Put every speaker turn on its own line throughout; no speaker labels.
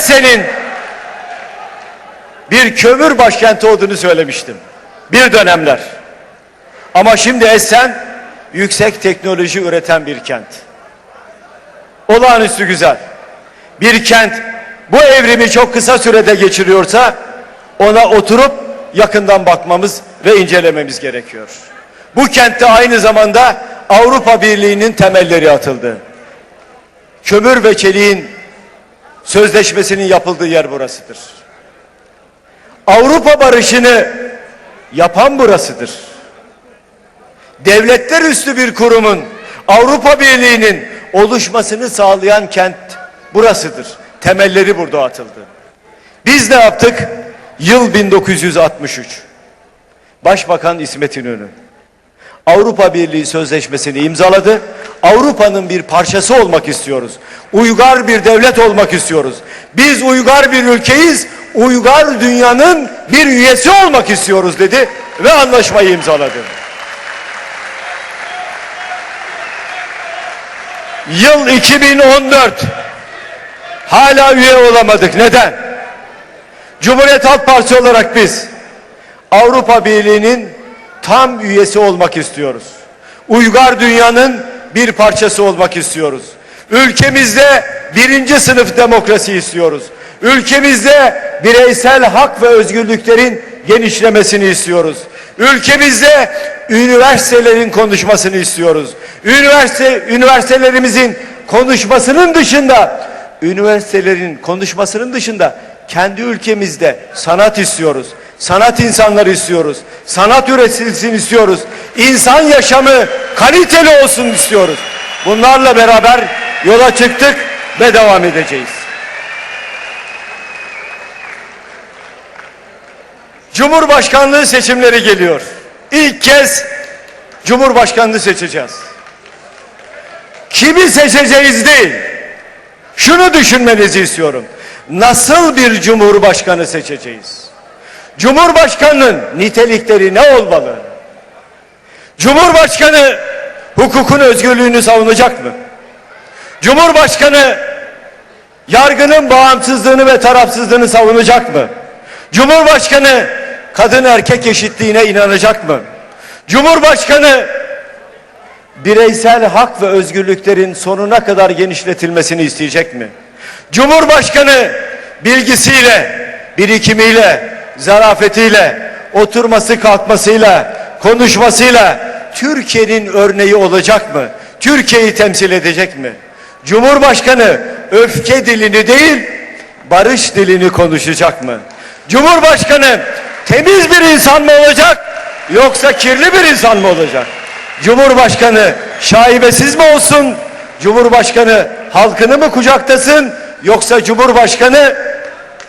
Essen'in bir kömür başkenti olduğunu söylemiştim. Bir dönemler. Ama şimdi Essen yüksek teknoloji üreten bir kent. Olağanüstü güzel. Bir kent bu evrimi çok kısa sürede geçiriyorsa ona oturup yakından bakmamız ve incelememiz gerekiyor. Bu kentte aynı zamanda Avrupa Birliği'nin temelleri atıldı. Kömür ve çeliğin sözleşmesinin yapıldığı yer burasıdır. Avrupa barışını yapan burasıdır. Devletler üstü bir kurumun Avrupa Birliği'nin oluşmasını sağlayan kent burasıdır. Temelleri burada atıldı. Biz ne yaptık? Yıl 1963. Başbakan İsmet İnönü Avrupa Birliği Sözleşmesi'ni imzaladı. Avrupa'nın bir parçası olmak istiyoruz. Uygar bir devlet olmak istiyoruz. Biz uygar bir ülkeyiz. Uygar dünyanın bir üyesi olmak istiyoruz dedi ve anlaşmayı imzaladı. Yıl 2014. Hala üye olamadık. Neden? Cumhuriyet Halk Partisi olarak biz Avrupa Birliği'nin tam üyesi olmak istiyoruz. Uygar dünyanın bir parçası olmak istiyoruz. Ülkemizde birinci sınıf demokrasi istiyoruz. Ülkemizde bireysel hak ve özgürlüklerin genişlemesini istiyoruz. Ülkemizde üniversitelerin konuşmasını istiyoruz. Üniversite üniversitelerimizin konuşmasının dışında üniversitelerin konuşmasının dışında kendi ülkemizde sanat istiyoruz. Sanat insanları istiyoruz. Sanat üretilsin istiyoruz. İnsan yaşamı kaliteli olsun istiyoruz. Bunlarla beraber yola çıktık ve devam edeceğiz. Cumhurbaşkanlığı seçimleri geliyor. İlk kez Cumhurbaşkanlığı seçeceğiz. Kimi seçeceğiz değil. Şunu düşünmenizi istiyorum. Nasıl bir cumhurbaşkanı seçeceğiz? Cumhurbaşkanının nitelikleri ne olmalı? Cumhurbaşkanı hukukun özgürlüğünü savunacak mı? Cumhurbaşkanı yargının bağımsızlığını ve tarafsızlığını savunacak mı? Cumhurbaşkanı kadın erkek eşitliğine inanacak mı? Cumhurbaşkanı bireysel hak ve özgürlüklerin sonuna kadar genişletilmesini isteyecek mi? Cumhurbaşkanı bilgisiyle, birikimiyle, zarafetiyle, oturması kalkmasıyla, konuşmasıyla Türkiye'nin örneği olacak mı? Türkiye'yi temsil edecek mi? Cumhurbaşkanı öfke dilini değil, barış dilini konuşacak mı? Cumhurbaşkanı temiz bir insan mı olacak yoksa kirli bir insan mı olacak? Cumhurbaşkanı şaibesiz mi olsun? Cumhurbaşkanı halkını mı kucaktasın yoksa Cumhurbaşkanı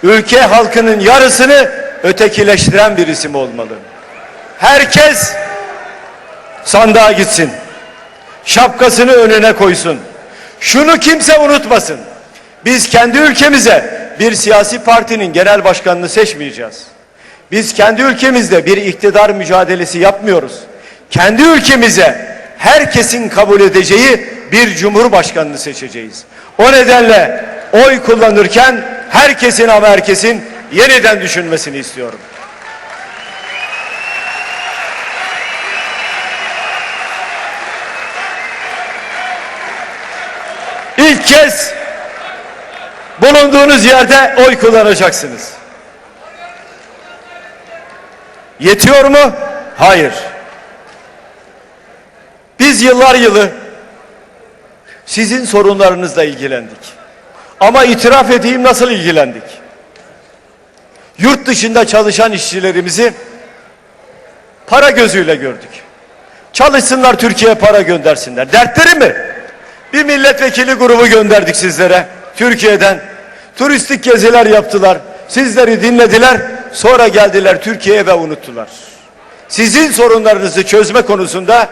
ülke halkının yarısını ötekileştiren bir isim olmalı. Herkes sandığa gitsin. Şapkasını önüne koysun. Şunu kimse unutmasın. Biz kendi ülkemize bir siyasi partinin genel başkanını seçmeyeceğiz. Biz kendi ülkemizde bir iktidar mücadelesi yapmıyoruz. Kendi ülkemize herkesin kabul edeceği bir cumhurbaşkanını seçeceğiz. O nedenle oy kullanırken herkesin ama herkesin yeniden düşünmesini istiyorum. İlk kez bulunduğunuz yerde oy kullanacaksınız. Yetiyor mu? Hayır. Biz yıllar yılı sizin sorunlarınızla ilgilendik. Ama itiraf edeyim nasıl ilgilendik? Yurt dışında çalışan işçilerimizi para gözüyle gördük. Çalışsınlar Türkiye'ye para göndersinler. Dertleri mi? Bir milletvekili grubu gönderdik sizlere. Türkiye'den. Turistik geziler yaptılar. Sizleri dinlediler. Sonra geldiler Türkiye'ye ve unuttular. Sizin sorunlarınızı çözme konusunda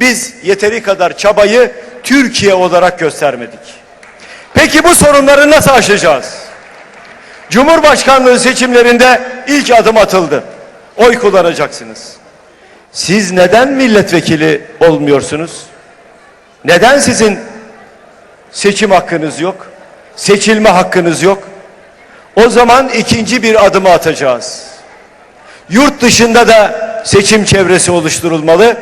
biz yeteri kadar çabayı Türkiye olarak göstermedik. Peki bu sorunları nasıl aşacağız? Cumhurbaşkanlığı seçimlerinde ilk adım atıldı. Oy kullanacaksınız. Siz neden milletvekili olmuyorsunuz? Neden sizin seçim hakkınız yok? Seçilme hakkınız yok? O zaman ikinci bir adımı atacağız. Yurt dışında da seçim çevresi oluşturulmalı.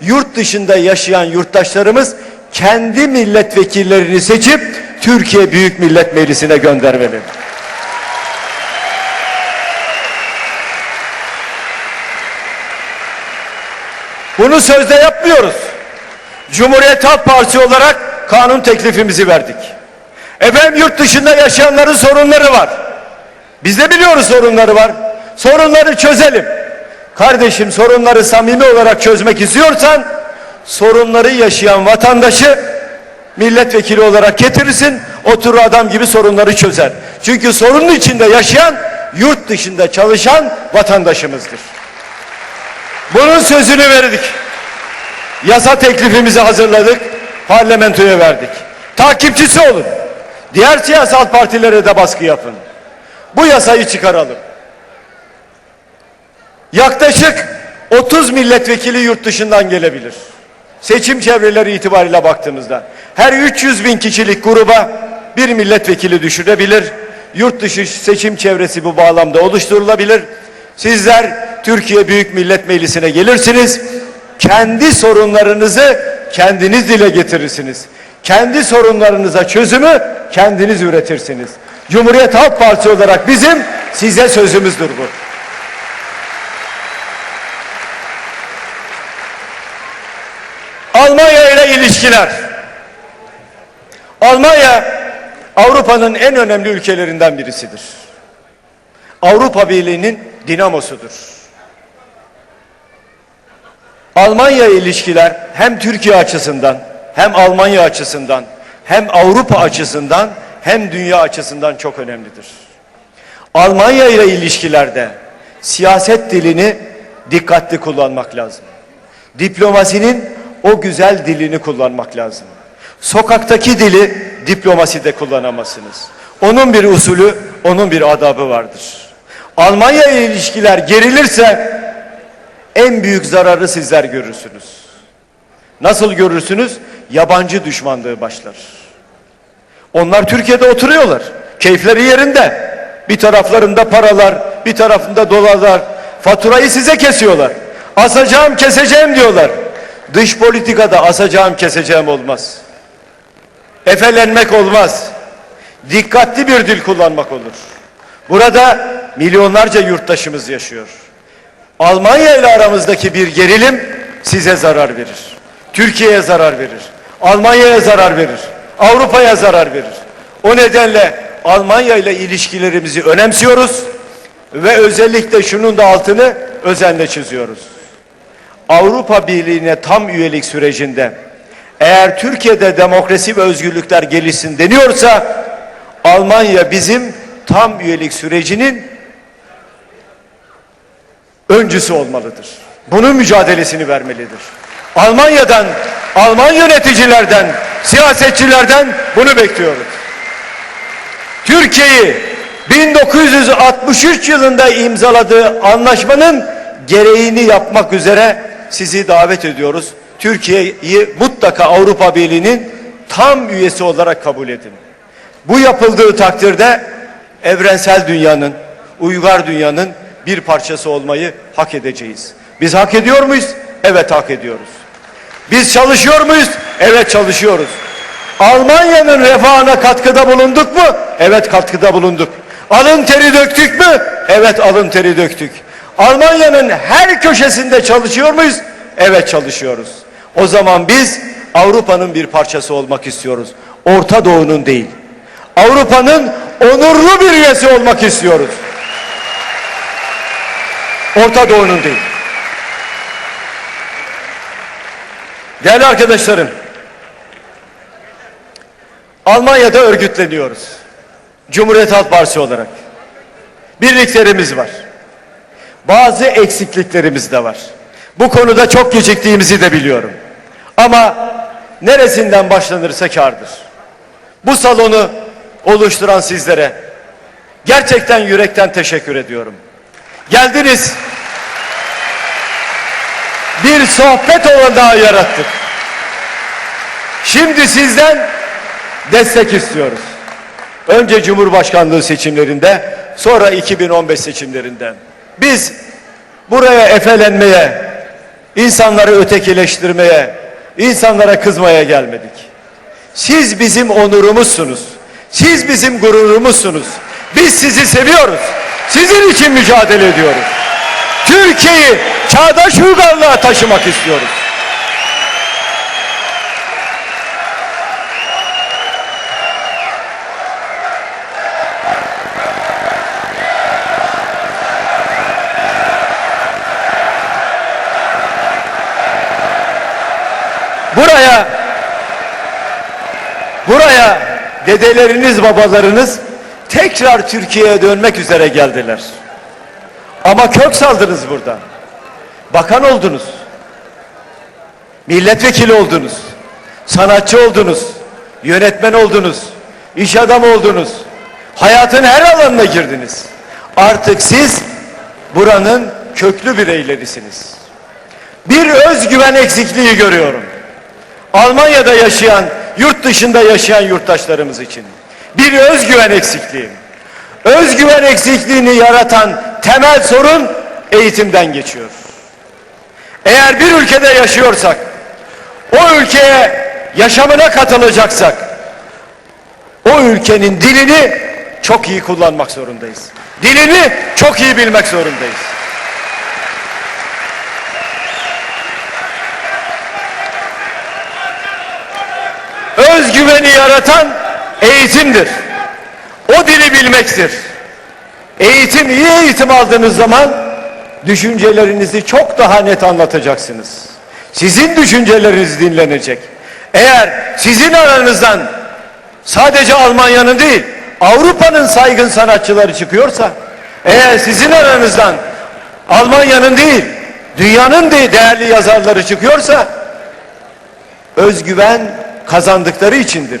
Yurt dışında yaşayan yurttaşlarımız kendi milletvekillerini seçip Türkiye Büyük Millet Meclisi'ne göndermeli. Bunu sözde yapmıyoruz. Cumhuriyet Halk Partisi olarak kanun teklifimizi verdik. Efendim yurt dışında yaşayanların sorunları var. Biz de biliyoruz sorunları var. Sorunları çözelim. Kardeşim sorunları samimi olarak çözmek istiyorsan sorunları yaşayan vatandaşı milletvekili olarak getirirsin. Oturur adam gibi sorunları çözer. Çünkü sorunun içinde yaşayan yurt dışında çalışan vatandaşımızdır. Bunun sözünü verdik. Yasa teklifimizi hazırladık. Parlamentoya verdik. Takipçisi olun. Diğer siyasal partilere de baskı yapın. Bu yasayı çıkaralım. Yaklaşık 30 milletvekili yurt dışından gelebilir. Seçim çevreleri itibariyle baktığımızda her 300 bin kişilik gruba bir milletvekili düşürebilir. Yurt dışı seçim çevresi bu bağlamda oluşturulabilir. Sizler Türkiye Büyük Millet Meclisi'ne gelirsiniz. Kendi sorunlarınızı kendiniz dile getirirsiniz. Kendi sorunlarınıza çözümü kendiniz üretirsiniz. Cumhuriyet Halk Partisi olarak bizim size sözümüzdür bu. Almanya ile ilişkiler. Almanya Avrupa'nın en önemli ülkelerinden birisidir. Avrupa Birliği'nin dinamosudur. Almanya ilişkiler hem Türkiye açısından hem Almanya açısından hem Avrupa açısından hem dünya açısından çok önemlidir. Almanya ile ilişkilerde siyaset dilini dikkatli kullanmak lazım. Diplomasinin o güzel dilini kullanmak lazım. Sokaktaki dili diplomaside kullanamazsınız. Onun bir usulü, onun bir adabı vardır. Almanya ile ilişkiler gerilirse en büyük zararı sizler görürsünüz. Nasıl görürsünüz? Yabancı düşmanlığı başlar. Onlar Türkiye'de oturuyorlar. Keyifleri yerinde. Bir taraflarında paralar, bir tarafında dolarlar. Faturayı size kesiyorlar. Asacağım, keseceğim diyorlar. Dış politikada asacağım, keseceğim olmaz. Efelenmek olmaz. Dikkatli bir dil kullanmak olur. Burada milyonlarca yurttaşımız yaşıyor. Almanya ile aramızdaki bir gerilim size zarar verir. Türkiye'ye zarar verir. Almanya'ya zarar verir. Avrupa'ya zarar verir. O nedenle Almanya ile ilişkilerimizi önemsiyoruz ve özellikle şunun da altını özenle çiziyoruz. Avrupa Birliği'ne tam üyelik sürecinde eğer Türkiye'de demokrasi ve özgürlükler gelişsin deniyorsa Almanya bizim tam üyelik sürecinin öncüsü olmalıdır. Bunun mücadelesini vermelidir. Almanya'dan, Alman yöneticilerden, siyasetçilerden bunu bekliyoruz. Türkiye'yi 1963 yılında imzaladığı anlaşmanın gereğini yapmak üzere sizi davet ediyoruz. Türkiye'yi mutlaka Avrupa Birliği'nin tam üyesi olarak kabul edin. Bu yapıldığı takdirde evrensel dünyanın, uygar dünyanın bir parçası olmayı hak edeceğiz. Biz hak ediyor muyuz? Evet hak ediyoruz. Biz çalışıyor muyuz? Evet çalışıyoruz. Almanya'nın refahına katkıda bulunduk mu? Evet katkıda bulunduk. Alın teri döktük mü? Evet alın teri döktük. Almanya'nın her köşesinde çalışıyor muyuz? Evet çalışıyoruz. O zaman biz Avrupa'nın bir parçası olmak istiyoruz. Orta Doğu'nun değil. Avrupa'nın onurlu bir üyesi olmak istiyoruz. Orta Doğu'nun değil. Değerli arkadaşlarım, Almanya'da örgütleniyoruz. Cumhuriyet Halk Partisi olarak. Birliklerimiz var. Bazı eksikliklerimiz de var. Bu konuda çok geciktiğimizi de biliyorum. Ama neresinden başlanırsa kârdır. Bu salonu oluşturan sizlere gerçekten yürekten teşekkür ediyorum. Geldiniz. Bir sohbet olanağı yarattık. Şimdi sizden destek istiyoruz. Önce Cumhurbaşkanlığı seçimlerinde, sonra 2015 seçimlerinde. Biz buraya efelenmeye, insanları ötekileştirmeye, insanlara kızmaya gelmedik. Siz bizim onurumuzsunuz. Siz bizim gururumuzsunuz. Biz sizi seviyoruz. Sizin için mücadele ediyoruz. Türkiye'yi çağdaş uygarlığa taşımak istiyoruz. Buraya buraya dedeleriniz, babalarınız tekrar Türkiye'ye dönmek üzere geldiler. Ama kök saldınız burada. Bakan oldunuz. Milletvekili oldunuz. Sanatçı oldunuz. Yönetmen oldunuz. iş adamı oldunuz. Hayatın her alanına girdiniz. Artık siz buranın köklü bireylerisiniz. Bir özgüven eksikliği görüyorum. Almanya'da yaşayan, yurt dışında yaşayan yurttaşlarımız için. Bir özgüven eksikliği. Özgüven eksikliğini yaratan temel sorun eğitimden geçiyor. Eğer bir ülkede yaşıyorsak, o ülkeye yaşamına katılacaksak, o ülkenin dilini çok iyi kullanmak zorundayız. Dilini çok iyi bilmek zorundayız. Özgüveni yaratan eğitimdir. O dili bilmektir. Eğitim, iyi eğitim aldığınız zaman düşüncelerinizi çok daha net anlatacaksınız. Sizin düşünceleriniz dinlenecek. Eğer sizin aranızdan sadece Almanya'nın değil, Avrupa'nın saygın sanatçıları çıkıyorsa, eğer sizin aranızdan Almanya'nın değil, dünyanın de değerli yazarları çıkıyorsa, özgüven kazandıkları içindir.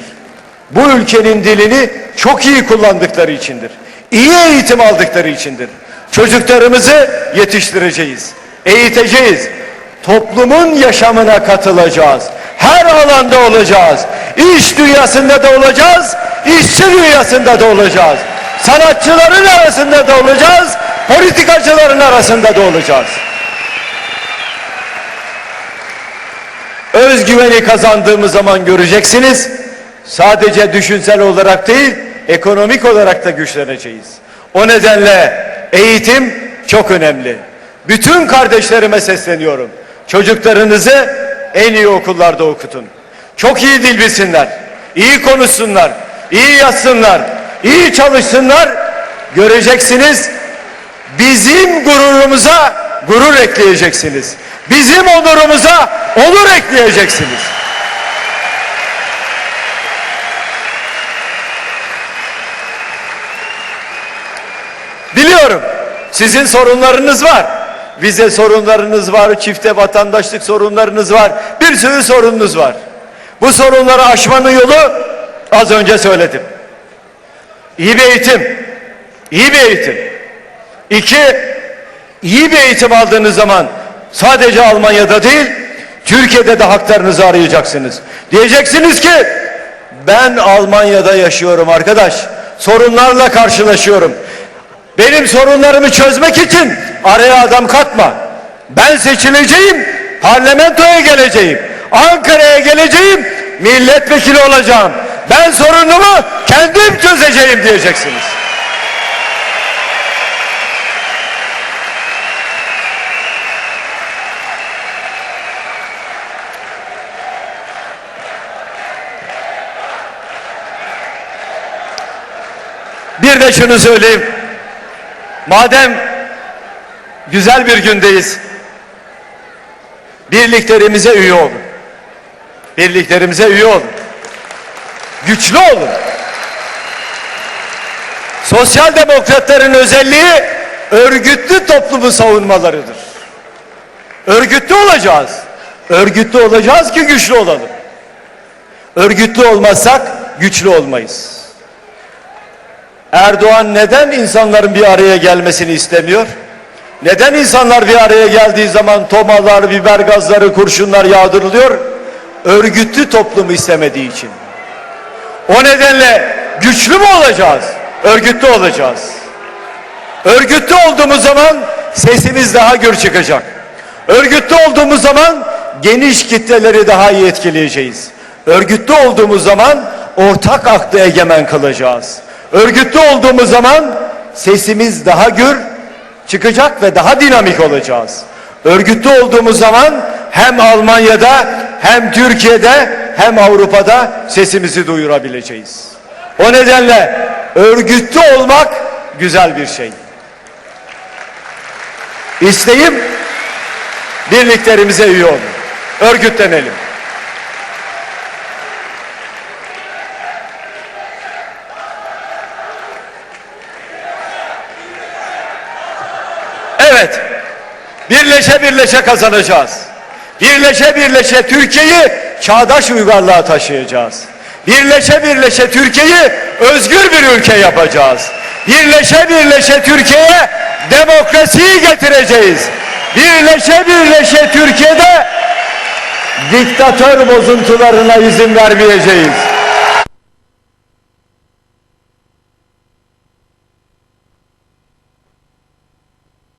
Bu ülkenin dilini çok iyi kullandıkları içindir. İyi eğitim aldıkları içindir. Çocuklarımızı yetiştireceğiz, eğiteceğiz. Toplumun yaşamına katılacağız. Her alanda olacağız. İş dünyasında da olacağız, işçi dünyasında da olacağız. Sanatçıların arasında da olacağız, politikacıların arasında da olacağız. özgüveni kazandığımız zaman göreceksiniz. Sadece düşünsel olarak değil, ekonomik olarak da güçleneceğiz. O nedenle eğitim çok önemli. Bütün kardeşlerime sesleniyorum. Çocuklarınızı en iyi okullarda okutun. Çok iyi dil bilsinler, iyi konuşsunlar, iyi yazsınlar, iyi çalışsınlar. Göreceksiniz bizim gururumuza gurur ekleyeceksiniz. Bizim onurumuza onur ekleyeceksiniz. Biliyorum sizin sorunlarınız var. Vize sorunlarınız var, çifte vatandaşlık sorunlarınız var. Bir sürü sorununuz var. Bu sorunları aşmanın yolu az önce söyledim. İyi bir eğitim. iyi bir eğitim. İki, iyi bir eğitim aldığınız zaman sadece Almanya'da değil, Türkiye'de de haklarınızı arayacaksınız. Diyeceksiniz ki ben Almanya'da yaşıyorum arkadaş. Sorunlarla karşılaşıyorum. Benim sorunlarımı çözmek için araya adam katma. Ben seçileceğim, parlamentoya geleceğim. Ankara'ya geleceğim, milletvekili olacağım. Ben sorunumu kendim çözeceğim diyeceksiniz. Bir de şunu söyleyeyim. Madem güzel bir gündeyiz. Birliklerimize üye olun. Birliklerimize üye olun. Güçlü olun. Sosyal demokratların özelliği örgütlü toplumu savunmalarıdır. Örgütlü olacağız. Örgütlü olacağız ki güçlü olalım. Örgütlü olmazsak güçlü olmayız. Erdoğan neden insanların bir araya gelmesini istemiyor? Neden insanlar bir araya geldiği zaman tomalar, biber gazları, kurşunlar yağdırılıyor? Örgütlü toplumu istemediği için. O nedenle güçlü mü olacağız? Örgütlü olacağız. Örgütlü olduğumuz zaman sesimiz daha gür çıkacak. Örgütlü olduğumuz zaman geniş kitleleri daha iyi etkileyeceğiz. Örgütlü olduğumuz zaman ortak aklı egemen kılacağız. Örgütlü olduğumuz zaman sesimiz daha gür çıkacak ve daha dinamik olacağız. Örgütlü olduğumuz zaman hem Almanya'da hem Türkiye'de hem Avrupa'da sesimizi duyurabileceğiz. O nedenle örgütlü olmak güzel bir şey. İsteğim birliklerimize üye olun. Örgütlenelim. Evet. Birleşe birleşe kazanacağız. Birleşe birleşe Türkiye'yi çağdaş uygarlığa taşıyacağız. Birleşe birleşe Türkiye'yi özgür bir ülke yapacağız. Birleşe birleşe Türkiye'ye demokrasiyi getireceğiz. Birleşe birleşe Türkiye'de diktatör bozuntularına izin vermeyeceğiz.